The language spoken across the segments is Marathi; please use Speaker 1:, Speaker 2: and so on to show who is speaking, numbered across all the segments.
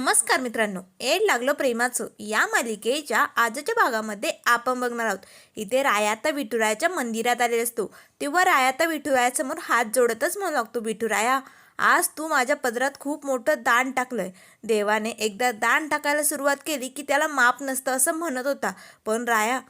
Speaker 1: नमस्कार मित्रांनो एड लागलं प्रेमाचं. या मालिकेच्या आजच्या भागामध्ये आपण बघणार आहोत. इथे रायाता विठुरायाच्या मंदिरात आलेले असतो. तेव्हा रायाता विठुरायासमोर हात जोडतच म्हणू लागतो विठुराया आज तू माझ्या पदरात खूप मोठं दान टाकलंय. देवाने एकदा दान टाकायला सुरुवात केली की त्याला माप नसतं असं म्हणत होता. पण राया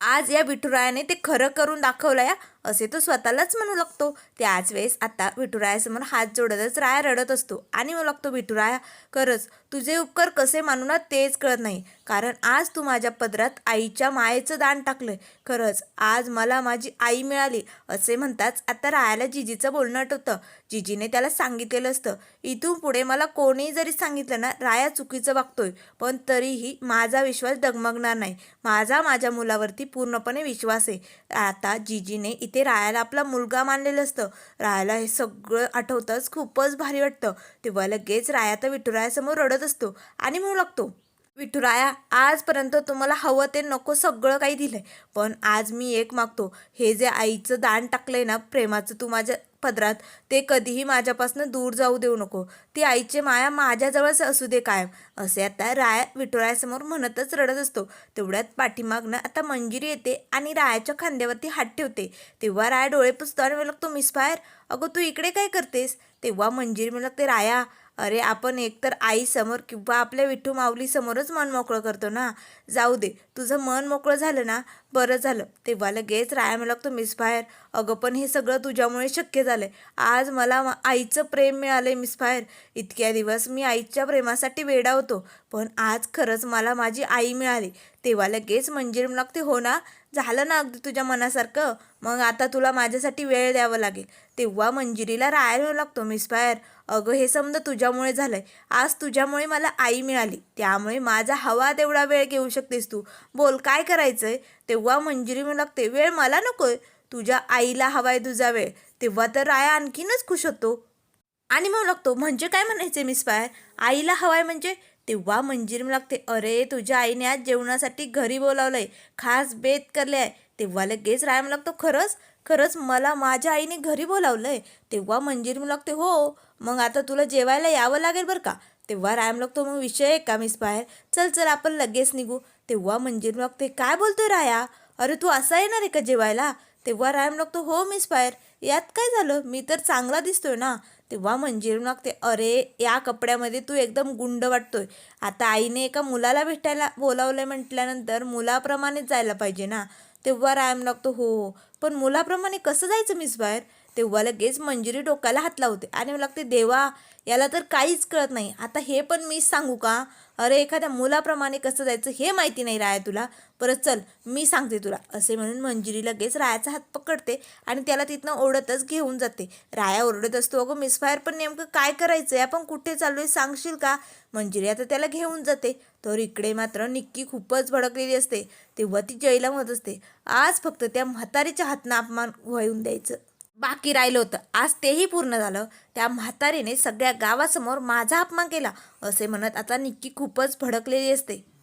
Speaker 1: आज या विठुरायाने ते खरं करून दाखवलं या असे तो स्वतःलाच म्हणू लागतो. त्याच वेळेस आता विठुरायासमोर हात जोडतच राया रडत असतो आणि म्हणू लागतो विठुराया खरंच तुझे उपकार कसे मानू ना तेच कळत नाही. कारण आज तू माझ्या पदरात आईच्या मायेचं दान टाकलंय. खरंच आज मला माझी आई मिळाली. असे म्हणताच आता रायाला जिजीचं बोलणं आठवतं. जिजीने त्याला सांगितलेलं असतं इथून पुढे मला कोणीही जरी सांगितलं ना राया चुकीचं वागतोय. पण तरीही माझा विश्वास डगमगणार नाही. माझा माझ्या मुलावरती पूर्णपणे विश्वास आहे. आता जिजीने इथे रायाला आपला मुलगा मानलेलं असतं. रायाला हे सगळं आठवतंच खूपच भारी वाटतं. तेव्हा लगेच राया तर विठुरायासमोर रडत असतो आणि म्हणू लागतो विठुराया आजपर्यंत तुम्हाला हवं ते नको सगळं काही दिलंय. पण आज मी एक मागतो. हे जे आईचं दान टाकलंय ना प्रेमाचं तू माझ्या पदरात ते कधीही माझ्यापासून दूर जाऊ देऊ नको. ती आईची माया माझ्याजवळच असू दे कायम. असे आता राया विठुरायासमोर म्हणतच रडत असतो. तेवढ्यात पाठीमागनं आता मंजिरी येते आणि रायाच्या खांद्यावरती हात ठेवते. तेव्हा राया डोळे पुसतो आणि मला लागतो मिसफायर अगं तू इकडे काय करतेस? तेव्हा मंजिरी मला लागते राया अरे आपण एकतर आईसमोर किंवा आपल्या विठ्ठू माऊलीसमोरच मन मोकळं करतो ना. जाऊ दे तुझं मन मोकळं झालं ना बरं झालं. तेव्हा लगेच राया मला लागतो मिसफायर अगं पण हे सगळं तुझ्यामुळे शक्य झालं आज मला आईचं प्रेम मिळालं आहे मिसफायर इतक्या दिवस मी आईच्या प्रेमासाठी वेडा होतो. पण आज खरंच मला माझी आई मिळाली. तेव्हा लगेच मंजिरी मला लागते हो ना झालं ना अगदी तुझ्या मनासारखं. मग आता तुला माझ्यासाठी वेळ द्यावा लागेल. तेव्हा मंजिरीला राहायला लागतो मिसफायर अगं हे समजा तुझ्यामुळे झालं आहे आज तुझ्यामुळे मला आई मिळाली. त्यामुळे माझा हवा तेवढा वेळ घेऊ शकतेस तू. बोल काय करायचं आहे तेव्हा मंजिरी म्हणू लागते. वेळ मला नको आहे तुझ्या आईला हवा आहे तुझा वेळ. तेव्हा तर राया आणखीनच खुश होतो. आणि मग लागतो म्हणजे काय म्हणायचे मिसफायर आईला हवा आहे म्हणजे? तेव्हा मंजिरी म्हणू लागते अरे तुझ्या आईने आज जेवणासाठी घरी बोलावलं आहे खास बेत करले आहे. तेव्हा लगेच राया म्हणू लागतो खरंच? खरंच मला माझ्या आईने घरी बोलावलंय. तेव्हा मंजिरी म्हणू लागते हो मग आता तुला जेवायला यावं लागेल बरं का? तेव्हा रायम लागतो मग विषय आहे का मिस बाहेर? चल चल आपण लगेच निघू. तेव्हा मंजिर लागते काय बोलतोय राया? अरे तू असा येणार आहे का जेवायला? तेव्हा रायम लागतो हो मिस बाहेर. यात काय झालं? मी तर चांगला दिसतोय ना? तेव्हा मंजिर लागते अरे या कपड्यामध्ये तू एकदम गुंड वाटतोय. आता आईने एका मुलाला भेटायला बोलावलंय म्हटल्यानंतर मुलाप्रमाणेच जायला पाहिजे ना? तेव्हा रायम लागतो हो. पण मुलाप्रमाणे कसं जायचं मिस बाहेर? तेव्हा लगेच मंजिरी डोक्याला हात लावते. आणि मला लागते देवा याला तर काहीच कळत नाही. आता हे पण मीच सांगू का? अरे एखाद्या मुलाप्रमाणे कसं जायचं हे माहिती नाही राया तुला. परत चल मी सांगते तुला. असे म्हणून मंजिरी लगेच रायाचा हात पकडते आणि त्याला तिथनं ओढतच घेऊन जाते. राया ओरडत असतो अगं मिसफायर पण नेमकं काय करायचंय? आपण कुठे चालू आहे सांगशील का? मंजिरी आता त्याला घेऊन जाते. तर इकडे मात्र निक्की खूपच भडकलेली असते. तेव्हा ती जयला म्हणत असते आज फक्त त्या म्हातारीच्या हातनं अपमान व्हायून द्यायचं. बाकी राहिलं होतं. आज तेही पूर्ण झालं. त्या म्हातारीने सगळ्या गावासमोर माझा अपमान केला. असे म्हणत आता निक्की खूपच भडकलेली असते.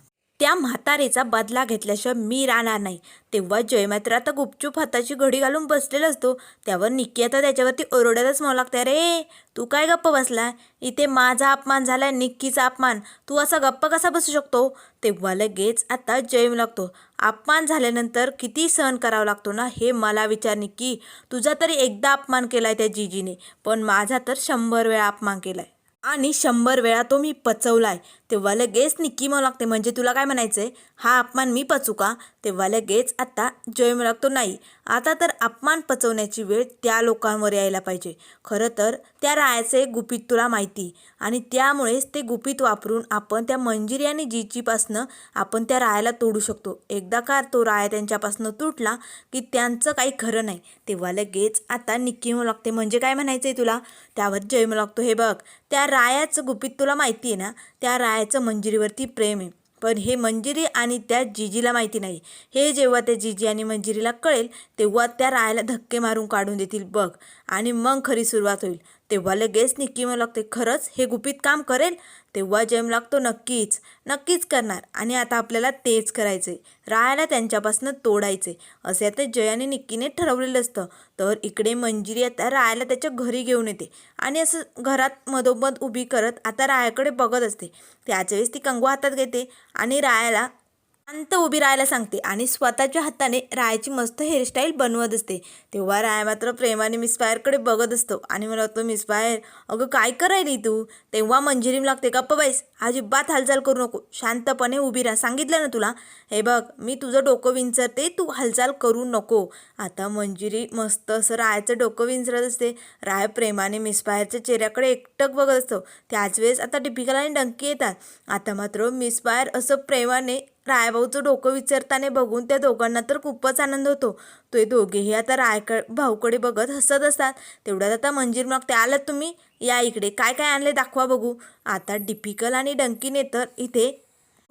Speaker 1: त्या म्हातारीचा बदला घेतल्याशिवाय मी राहणार नाही. तेव्हा जय मात्र आता गुपचूप हाताची घडी घालून बसलेला असतो. त्यावर निक्की आता त्याच्यावरती ओरडतच म्हणू लागते अरे तू काय गप्प बसला इथे माझा अपमान झालाय निक्कीचा अपमान. तू असा गप्प कसा बसू शकतो? तेव्हा लगेच आता जय लागतो. अपमान झाल्यानंतर किती सहन करावा लागतो ना हे मला विचार निक्की. तुझा तरी एकदा अपमान केलाय त्या जिजीने पण माझा तर शंभर वेळा अपमान केलाय. आणि शंभर वेळा तो मी पचवलाय. तेव्हा लगेच निक्की म्हणू लागते म्हणजे तुला काय म्हणायचं आहे हा अपमान मी पचू का? तेव्हा लगेच आत्ता जय म्हणू लागतो नाही. आता तर अपमान पचवण्याची वेळ त्या लोकांवर यायला पाहिजे. खरं तर त्या रायाचे गुपित तुला माहिती. आणि त्यामुळेच ते गुपित वापरून आपण त्या मंजिरी आणि जीचीपासनं आपण त्या रायाला तोडू शकतो. एकदा का तो राया त्यांच्यापासनं तुटला की त्यांचं काही खरं नाही. तेव्हा लगेच आता निक्की म्हणू लागते म्हणजे काय म्हणायचं आहे तुला? त्यावर जय म्हणू लागतो हे बघ त्या रायाचं गुपित तुला माहिती आहे ना? त्या राया रायाचं मंजिरीवरती प्रेम आहे. पण हे मंजिरी आणि त्या जिजीला माहिती नाही. हे जेव्हा त्या जिजी आणि मंजिरीला कळेल तेव्हा त्या रायाला धक्के मारून काढून देतील. बघ. आणि मग खरी सुरुवात होईल. तेव्हा लगेच निक्की म्हणू लागते खरंच हे गुपित काम करेल? तेव्हा जेम लागतो नक्कीच नक्कीच करणार. आणि आता आपल्याला तेच करायचे रायाला त्यांच्यापासून तोडायचे असे आता जय आणि निक्कीने ठरवलेलं असतं. तर इकडे मंजिरी आता रायाला त्याच्या घरी घेऊन येते. आणि असं घरात मधोमध उभी करत आता रायाकडे बघत असते. त्याच्या वेळेस ती कंगवा हातात घेते आणि रायाला शांत उभी राहायला सांगते आणि स्वतःच्या हाताने रायाची मस्त हेअरस्टाईल बनवत असते. तेव्हा राय मात्र प्रेमाने मिसफायरकडे बघत असतो आणि मला तो मिसफायर अगं काय करायली तू? तेव्हा मंजिरीम लागते गप्प बाईस अजिबात हालचाल करू नको. शांतपणे उभी राहा. सांगितलं ना तुला? हे बघ मी तुझं डोकं विंचरते तू हालचाल करू नको. आता मंजिरी मस्त असं रायाचं डोकं विंचरत असते. राय प्रेमाने मिसफायरच्या चेहऱ्याकडे एकटक बघत असतो. त्याच वेळेस आता डिपिकल आणि डंकी येतात. आता मात्र मिसफायर असं प्रेमाने रायभाऊचं डोकं विचारताना बघून त्या दोघांना तर खूपच आनंद होतो. ते दोघेही आता रायक भाऊकडे बघत हसत असतात. तेवढ्यात आता मंजीर मग ते आलात तुम्ही? या इकडे. काय काय आणले दाखवा बघू. आता डिपिकल आणि डंकीने तर इथे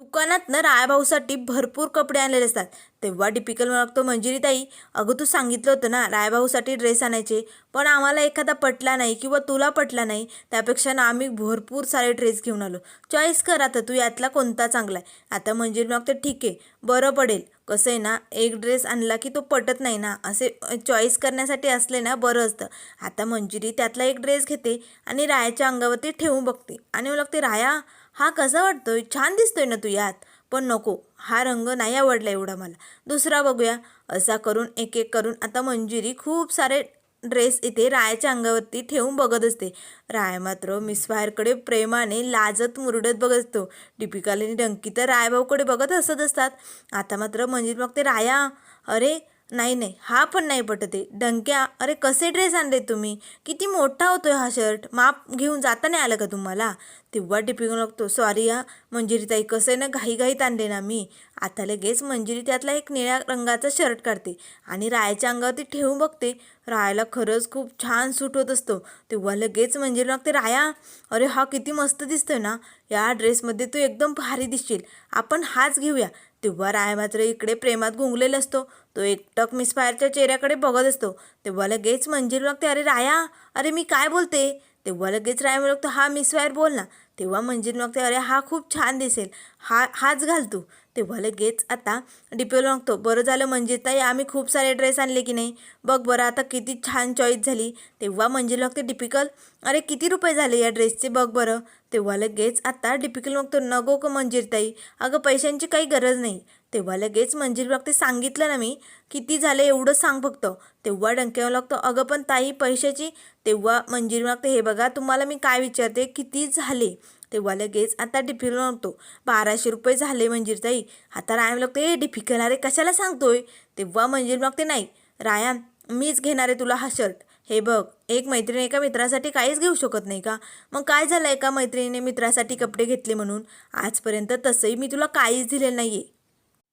Speaker 1: दुकानातनं रायभाऊसाठी भरपूर कपडे आणलेले असतात. तेव्हा डिपिकल म्हणतो मंजिरी ताई अगं तू सांगितलं होतं ना रायभाऊसाठी ड्रेस आणायचे पण आम्हाला एखादा पटला नाही किंवा तुला पटला नाही त्यापेक्षा ना आम्ही भरपूर सारे ड्रेस घेऊन आलो. चॉईस कर आता तू यातला कोणता चांगला आहे? आता मंजिरी म्हणतो ठीक आहे बरं पडेल. कसं आहे ना एक ड्रेस आणला की तो पटत नाही ना असे चॉईस करण्यासाठी असले ना बरं असतं. आता मंजिरी त्यातला एक ड्रेस घेते आणि रायाच्या अंगावरती ठेवून बघते. आणि मला लागते राया हा कसा वाटतोय? छान दिसतोय ना तू यात. पण नको हा रंग नाही आवडला एवढा मला. दुसरा बघूया. असा करून एक एक करून आता मंजिरी खूप सारे ड्रेस इथे रायाच्या अंगावरती ठेवून बघत असते. राय मात्र मिसफायरकडे प्रेमाने लाजत मुरडत बघत असतो. डिपिकालीने डंकी तर रायभाऊकडे बघत असत असतात. आता मात्र मंजिरी बघते राया. अरे नाही नाही हा पण नाही पटत आहे. डंक्या अरे कसे ड्रेस आणले तुम्ही? किती मोठा होतोय हा शर्ट. माप घेऊन जाता नाही आलं का तुम्हाला? तेव्हा टिपिंग लागतो. सॉरी हा. मंजिरी ताई कसं आहे ना घाईघाईत आणले ना मी. आता लगेच मंजिरी त्यातला एक निळ्या रंगाचा शर्ट काढते आणि रायाच्या अंगावरती ठेवून बघते. रायाला खरंच खूप छान सूट होत असतो. तेव्हा लगेच मंजिरी लागते राया अरे हा किती मस्त दिसतोय ना. या ड्रेसमध्ये तू एकदम भारी दिसशील. आपण हाच घेऊया. तेव्हा राय मात्र इकडे प्रेमात गुंगलेला असतो. तो एकटक मिसफायरच्या चेहऱ्याकडे बघत असतो. तेव्हा लगेच मंजिरी लागते अरे राया अरे मी काय बोलते? तेव्हा लगेच राय लागतो हा मिसवायर बोल ना. तेव्हा मंजिरी लागते अरे हा खूप छान दिसेल. हा हाच घाल तू. तेव्हा लगेच आता डिपेल मागतो बरं झालं मंजिर ताई आम्ही खूप सारे ड्रेस आणले की नाही? बघ बरं आता किती छान चॉईस झाली. तेव्हा मंजिल मागते डिपिकल अरे किती रुपये झाले या ड्रेसचे बघ बरं. तेव्हा लगेच आता डिपिकल मागतो नको का मंजिरताई. अगं पैशांची काही गरज नाही. तेव्हा लगेच मंजिर ते सांगितलं ना मी किती झाले एवढं सांग फक्त. तेव्हा डंक्यावर लागतो अगं पण ताई पैशाची. तेव्हा मंजिल ते हे बघा तुम्हाला मी काय विचारते किती झाले? तेव्हा लगेच आता डिफिकल नव्हतो बाराशे रुपये झाले मंजिर ताई. आता रायम लागतो हे डिफिकल अरे कशाला सांगतोय? तेव्हा मंजिल लागते नाही राया मीच घेणार आहे तुला हा शर्ट. हे बघ एक मैत्रीण एका मित्रासाठी काहीच घेऊ शकत नाही का? मग काय झालं एका मैत्रिणीने मित्रासाठी कपडे घेतले म्हणून? आजपर्यंत तसंही मी तुला काहीच दिलेलं नाही आहे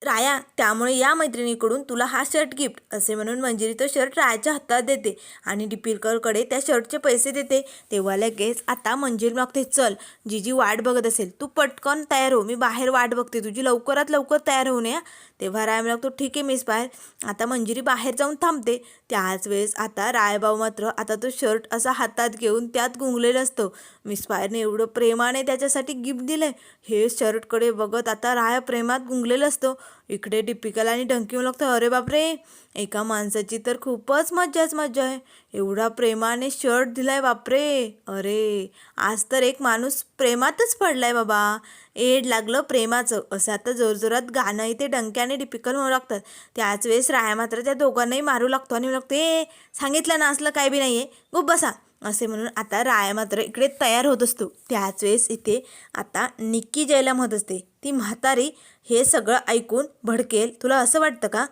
Speaker 1: राया त्यामुळे या मैत्रिणीकडून तुला हा शर्ट गिफ्ट असे म्हणून मंजिरी तो शर्ट रायाच्या हातात देते आणि डिपिलकरकडे त्या शर्टचे पैसे देते. तेव्हा लगेच आता मंजिरी मागते चल जी जी वाट बघत असेल. तू पटकन तयार हो. मी बाहेर वाट बघते तुझी. लवकरात लवकर तयार होऊ नये तेव्हा राय म्हणतो ठीक आहे मिस बाहेर. आता मंजिरी बाहेर जाऊन थांबते. त्याच वेळेस आता रायबाऊ मात्र आता तो शर्ट असा हातात घेऊन त्यात गुंगलेला असतो. मिस बाहेरने एवढं प्रेमाने त्याच्यासाठी गिफ्ट दिलंय. हे शर्टकडे बघत आता राय प्रेमात गुंगलेला असतो. इकडे डिपिकल आणि डंकी लागतं अरे बापरे एका माणसाची तर खूपच मज्जाच मज्जा आहे. एवढा प्रेमाने शर्ट दिलाय बापरे. अरे आज तर एक माणूस प्रेमातच पडलाय बाबा. एड लागलं प्रेमाचं. असं आता जोरजोरात गाणं इथे डंक्याने डिपिकल होऊ लागतात. त्याच वेळेस राया मात्र त्या दोघांनाही मारू लागतो आणि लागते ए सांगितलं ना असलं काय बी नाही आहे गुप बसा. असे म्हणून आता राया मात्र इकडे तयार होत असतो. त्याच वेळेस इथे आता निक्की जायला म्हणत असते. ती म्हातारी हे सगळं ऐकून भडकेल. तुला असं वाटतं का?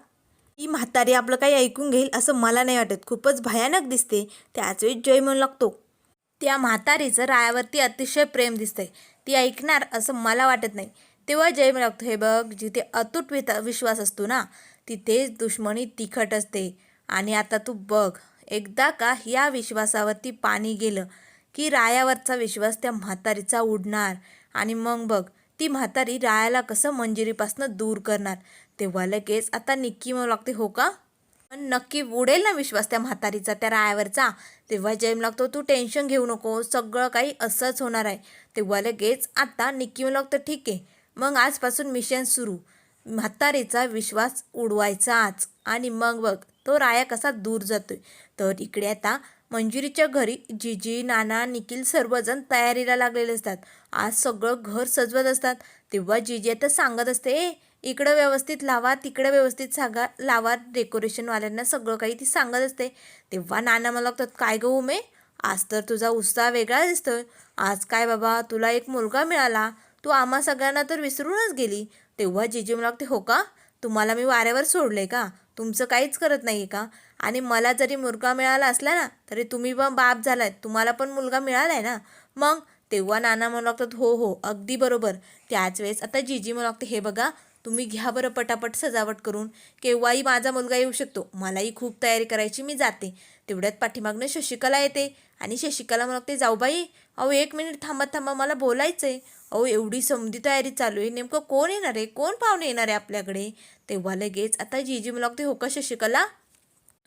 Speaker 1: ती म्हातारी आपलं काही ऐकून घेईल असं मला नाही वाटत. खूपच भयानक दिसते. त्याच वेळी जय म्हणू लागतो. त्या म्हातारीचं रायावरती अतिशय प्रेम दिसतंय. ती ऐकणार असं मला वाटत नाही. तेव्हा जय म्हणू लागतो हे बघ जिथे अतूट विता विश्वास असतो ना तिथेच दुश्मनी तिखट असते. आणि आता तू बघ एकदा का या विश्वासावरती पाणी गेलं की रायावरचा विश्वास त्या म्हातारीचा उडणार. आणि मग बघ ती म्हातारी रायाला कसं मंजिरीपासनं दूर करणार? तेव्हा लगेच आता निक्की म्हणू लागते हो का? पण नक्की उडेल ना विश्वास त्या म्हातारीचा त्या रायावरचा? तेव्हा जेम लागतो तू टेन्शन घेऊ नको सगळं काही असंच होणार आहे. तेव्हा लगेच आता निक्की म्हणू लागतं ठीक आहे मग आजपासून मिशन सुरू. म्हातारीचा विश्वास उडवायचा आज आणि मग बघ तो राया कसा दूर जातोय. तर इकडे आता मंजुरीच्या घरी जिजी नाना निखिल सर्वजण तयारीला लागलेले असतात. आज सगळं घर सजवत असतात. तेव्हा जीजी आता सांगत असते ए इकडं व्यवस्थित लावा तिकडं व्यवस्थित सांगा लावा डेकोरेशनवाल्यांना सगळं काही. ती सांगत असते. तेव्हा नाना मला लागतात काय गं उमे? आज तर तुझा उत्साह वेगळा दिसतोय. आज काय बाबा तुला एक मुलगा मिळाला. तू आम्हा सगळ्यांना तर विसरूनच गेली. तेव्हा जीजी मला लागते हो का? तुम्हाला मी वाऱ्यावर सोडले का? तुमचं काहीच करत नाही का? आणि मला जरी मुलगा मिळाला असला ना तरी तुम्ही पण बाप झालाय. तुम्हाला पण मुलगा मिळालाय ना? मग? तेव्हा नाना म्हणू लागतात हो हो अगदी बरोबर. त्याच वेळेस आता जीजी म्हणू लागते हे बघा तुम्ही घ्या बरं पटापट सजावट करून. केव्हाही माझा मुलगा येऊ शकतो. मलाही खूप तयारी करायची मी जाते. तेवढ्यात पाठीमागनं शशिकला येते आणि शशिकला म्हणू लागते जाऊ बाई अहो एक मिनिट थांबा थांबा मला बोलायचं आहे अहो एवढी समधी तयारी चालू आहे. नेमकं कोण येणार आहे? कोण पाहुणे येणार आहे आपल्याकडे? तेव्हा लगेच आता जीजी म्हणू लागते हो का शशिकला?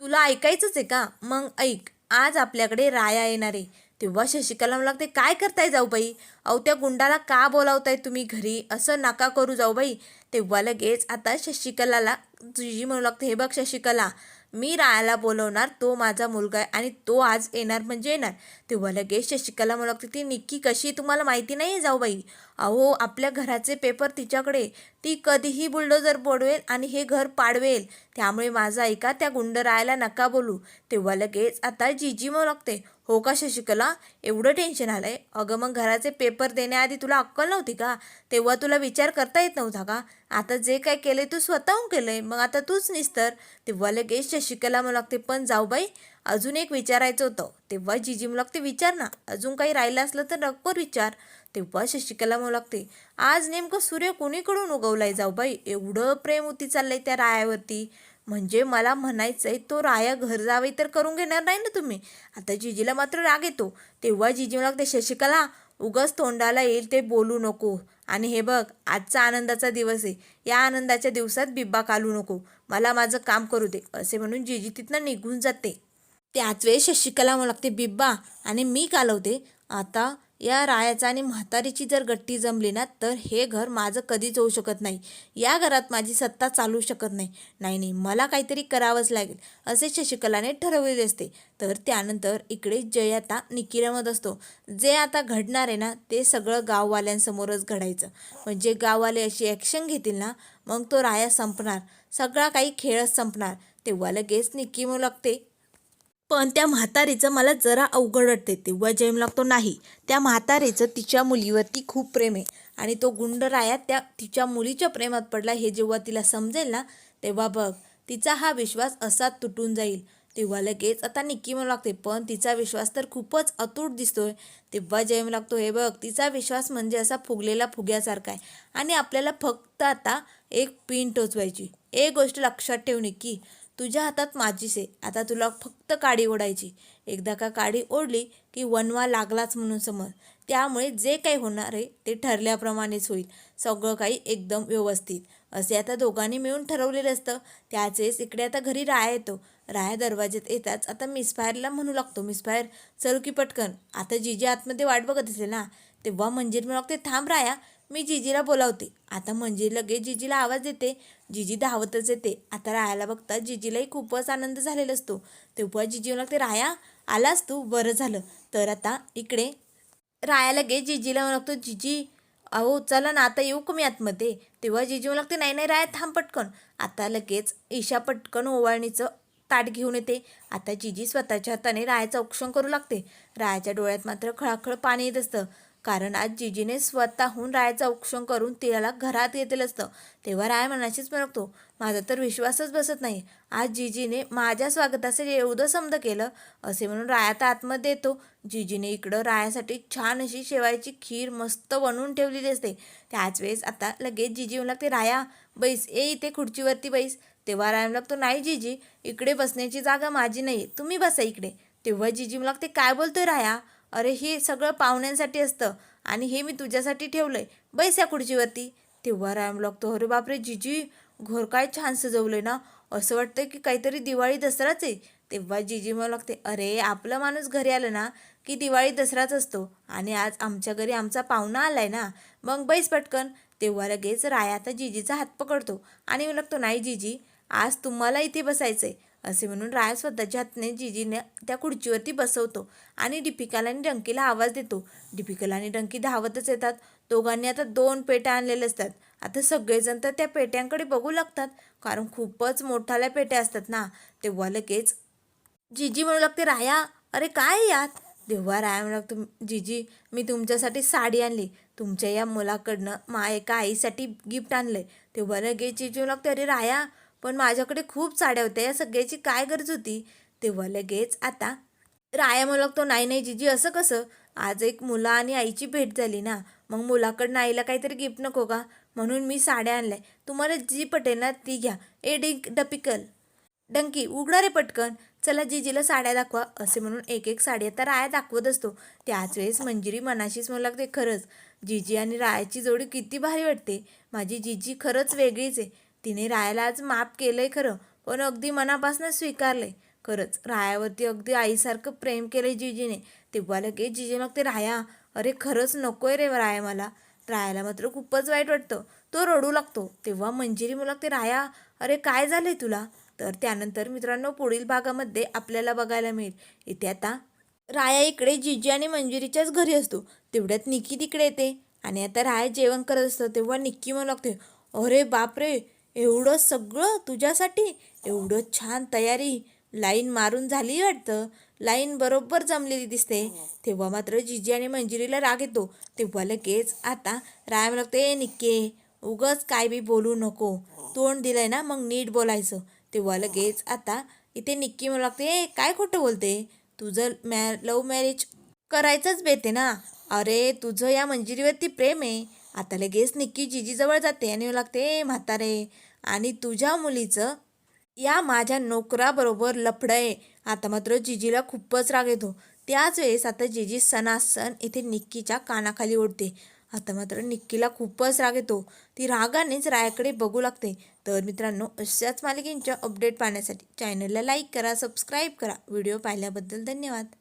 Speaker 1: तुला ऐकायचंच आहे का? मग ऐक. आज आपल्याकडे राया येणार आहे. तेव्हा शशिकला मला लागते काय करताय जाऊबाई? अहो त्या गुंडाला का बोलावताय तुम्ही घरी? असं नका करू जाऊबाई. तेव्हा लगेच आता शशिकलाला तुझी म्हणू लागते हे बघ शशिकला मी रायाला बोलवणार तो माझा मुलगा आहे आणि तो आज येणार म्हणजे येणार. तेव्हा लगेच शशिकला मला लागते ती निक्की कशी तुम्हाला माहिती नाही आहे जाऊबाई अहो आपल्या घराचे पेपर तिच्याकडे ती कधीही बुलडोजर बोडवेल आणि हे घर पाडवेल. त्यामुळे माझा ऐका त्या गुंड रायाला नका बोलू. तेव्हा लगेच आता जीजी म्हणू लागते हो का शशिकला? एवढं टेन्शन आलं आहे अगं मग घराचे पेपर देण्याआधी तुला अक्कल नव्हती का? तेव्हा तुला विचार करता येत नव्हता का? आता जे काय केलंय तू स्वतःहून केलंय. मग आता तूच निस्तर. तेव्हा लगेच शशिकला मला लागते पण जाऊ बाई अजून एक विचारायचं होतं. तेव्हा जिजी मला लागते विचार ना. अजून काही राहिलं असलं तर नको विचार. तेव्हा शशिकला मला लागते आज नेमकं सूर्य कोणीकडून उगवलाय जाऊ बाई? एवढं प्रेम होती चाललंय त्या रायावरती. म्हणजे मला म्हणायचं आहे तो राया घर जावे तर करून घेणार नाही ना तुम्ही. आता जिजीला मात्र राग येतो. तेव्हा जिजी मला लागते शशिकला उगाच तोंडाला येईल ते बोलू नको. आणि हे बघ आजचा आनंदाचा दिवस आहे. या आनंदाच्या दिवसात बिब्बा कालू नको. मला माझं काम करू दे असे म्हणून जिजी तिथनं निघून जाते. त्याच वेळेस शशिकला मला लागते बिब्बा आणि मी कालवते. आता या रायाचा आणि म्हातारीची जर गट्टी जमली ना तर हे घर माझं कधीच होऊ शकत नाही. या घरात माझी सत्ता चालू शकत नाही. नाही नाही मला काहीतरी करावंच लागेल असे शशिकलाने ठरवलेले असते. तर त्यानंतर इकडे जय आता निकिरमत असतो. जे आता घडणार आहे ना ते सगळं गाववाल्यांसमोरच घडायचं. म्हणजे गाववाले अशी ॲक्शन घेतील ना मग तो राया संपणार. सगळा काही खेळच संपणार. तेव्हा लगेच निकिमू लागते. पण त्या म्हातारीचं मला जरा अवघड वाटते तेव्हा जैम लागतो नाही. त्या म्हातारीचं तिच्या मुलीवरती खूप प्रेम आहे. आणि तो गुंडराया त्या तिच्या मुलीच्या प्रेमात पडला. हे जेव्हा तिला समजेल ना तेव्हा बघ तिचा हा विश्वास असा तुटून जाईल. तेव्हा लगेच आता निक्की म्हणू लागते पण तिचा विश्वास तर खूपच अतूट दिसतोय. तेव्हा जैम लागतो. हे बघ तिचा विश्वास म्हणजे असा फुगलेला फुग्यासारखा आहे. आणि आपल्याला फक्त आता एक पिन टोचवायची. एक गोष्ट लक्षात ठेवणे की तुझ्या हातात माझीच आहे. आता तुला फक्त काडी ओढायची. एकदा का काडी ओढली की वनवा लागलाच म्हणून समज. त्यामुळे जे काही होणार आहे ते ठरल्याप्रमाणेच होईल. सगळं काही एकदम व्यवस्थित. असे आता दोघांनी मिळून ठरवलेलं असतं. त्याचेच इकडे आता घरी राया येतो. राया दरवाज्यात येताच आता मिसफायरला म्हणू लागतो. मिसफायर चल की पटकन. आता जिजी आतमध्ये वाट बघत असेल ना? तेव्हा मंजिर म्हणू लागते थांब राया. मी जिजीला बोलावते. आता म्हणजे लगेच जिजीला आवाज देते. जिजी धावतच येते. आता रायाला बघता जिजीलाही खूपच आनंद झालेला असतो. तेव्हा जिजी म्हणू लागते राया आलास तू? बरं झालं. तर आता इकडे राया लगेच जिजीला म्हणतो लागतो जिजी अहो चला ना आता येऊ कमी आतमध्ये? तेव्हा जिजी म्हणू लागते नाही नाही राया थांब पटकन. आता लगेच ईशा पटकन ओवाळणीचं ताट घेऊन येते. आता जिजी स्वतःच्या हाताने रायाचं औक्षण करू लागते. रायाच्या डोळ्यात मात्र खळाखळ पाणी येत असतं. कारण आज जिजीने स्वतःहून रायाचं औक्षण करून तिला घरात घेतलं असतं. तेव्हा राय मनाशीच म्हणतो माझा तर विश्वासच बसत नाही. आज जीजीने माझ्या स्वागतासाठी एवढं समज केलं असे म्हणून राया तर आतमध्ये येतो. जिजीने इकडं रायासाठी छान अशी शेवायची खीर मस्त बनवून ठेवलेली असते. त्याच वेळेस आता लगेच जिजी म्हणू लागते राया बैस ए इथे खुर्चीवरती बैस. तेव्हा राया लागतो नाही जिजी इकडे बसण्याची जागा माझी नाही तुम्ही बसा इकडे. तेव्हा जिजी मला लागते काय बोलतोय राया? अरे हे सगळं पाहुण्यांसाठी असतं आणि हे मी तुझ्यासाठी ठेवलं आहे बैस या खुर्चीवरती. तेव्हा राम लागतो अरे बापरे जिजी घोर काय छान आहे ना. असं वाटतं की काहीतरी दिवाळी दसराच आहे. तेव्हा जिजी मला लागते अरे आपलं माणूस घरी आलं ना की दिवाळी दसराच असतो आणि आज आमच्या घरी आमचा पाहुणा आलाय ना. मग बैस पटकन. तेव्हा लगेच राया आता जिजीचा हात पकडतो आणि मी लागतो नाही जिजी आज तुम्हाला इथे बसायचं आहे असे म्हणून राया स्वतःच्या हातने जिजीने त्या खुर्चीवरती बसवतो आणि डिपिकाला आणि डंकीला आवाज देतो. डिपिकाला आणि डंकी धावतच येतात. दोघांनी आता दोन पेट्या आणलेल्या असतात. आता सगळेजण तर त्या पेट्यांकडे बघू लागतात. कारण खूपच मोठाल्या पेट्या असतात ना. तेव्हा लगेच जिजी म्हणू लागते राया अरे काय यात? तेव्हा राया म्हणू लागतो जिजी मी तुमच्यासाठी साडी आणली. तुमच्या या मुलाकडनं मा एका आईसाठी गिफ्ट आणलं आहे तेव्हा लगेच जीजी म्हणू लागते अरे राया पण माझ्याकडे खूप साड्या होत्या. या सगळ्याची काय गरज होती? तेव्हा लगेच आता राया म्हणू लागतो नाही नाही जिजी असं कसं? आज एक मुला आणि आईची भेट झाली ना. मग मुलाकडनं आईला काहीतरी गिफ्ट नको का? म्हणून मी साड्या आणल्या. तुम्हाला जी पटेल ना ती घ्या. ए डिंक डपिकल. डंकी उघडा रे पटकन. चला जिजीला साड्या दाखवा. असे म्हणून एक एक साडी आता राया दाखवत असतो. त्याच वेळेस मंजिरी मनाशीच मला लागते खरंच जिजी आणि रायाची जोडी किती भारी वाटते. माझी जिजी खरंच वेगळीच आहे. तिने रायाला आज माफ केलंय खरं पण अगदी मनापासून स्वीकारलंय. खरंच रायावरती अगदी आईसारखं प्रेम केलंय जिजीने. तेव्हा लगेच जिजी मग ते राया अरे खरंच नकोय रे राया मला. रायाला मात्र खूपच वाईट वाटतं. तो रडू लागतो. तेव्हा मंजिरी मुलं ते राया अरे काय झालंय तुला? तर त्यानंतर मित्रांनो पुढील भागामध्ये आपल्याला बघायला मिळेल. इथे आता राया इकडे जिजी आणि मंजिरीच्याच घरी असतो. तेवढ्यात निक्की तिकडे येते. आणि आता राया जेवण करत असतं. तेव्हा निक्की म्हणू लागते अरे बापरे! एवढं सगळं तुझ्यासाठी एवढं छान तयारी. लाईन मारून झाली वाटतं. लाईन बरोबर जमलेली दिसते. तेव्हा मात्र जिजी आणि मंजिरीला राग येतो. तेव्हा लगेच आता राय म्हणू लागते "ए, निक्के उगच काय बी बोलू नको. तोंड दिलंय ना मग नीट बोलायचं. तेव्हा लगेच आता इथे निक्की म्हणू लागते "ए, काय खोटं बोलते? तुझं मॅ लव्ह मॅरेज करायचंच बेते ना. अरे तुझं या मंजिरीवरती प्रेम आहे. आता लगेच निक्की जिजीजवळ जाते आणि येऊ लागते "ए, म्हातारे आणि तुझ्या मुलीचं? या माझ्या नोकराबरोबर लफडं आहे. आता मात्र जिजीला खूपच राग येतो. त्याच वेळेस आता जिजी सणासण इथे निक्कीच्या कानाखाली ओढते. आता मात्र निक्कीला खूपच राग येतो. ती रागानेच रायाकडे बघू लागते. तर मित्रांनो अशाच मालिकेंच्या अपडेट पाहण्यासाठी चॅनलला लाईक करा सबस्क्राईब करा. व्हिडिओ पाहिल्याबद्दल धन्यवाद.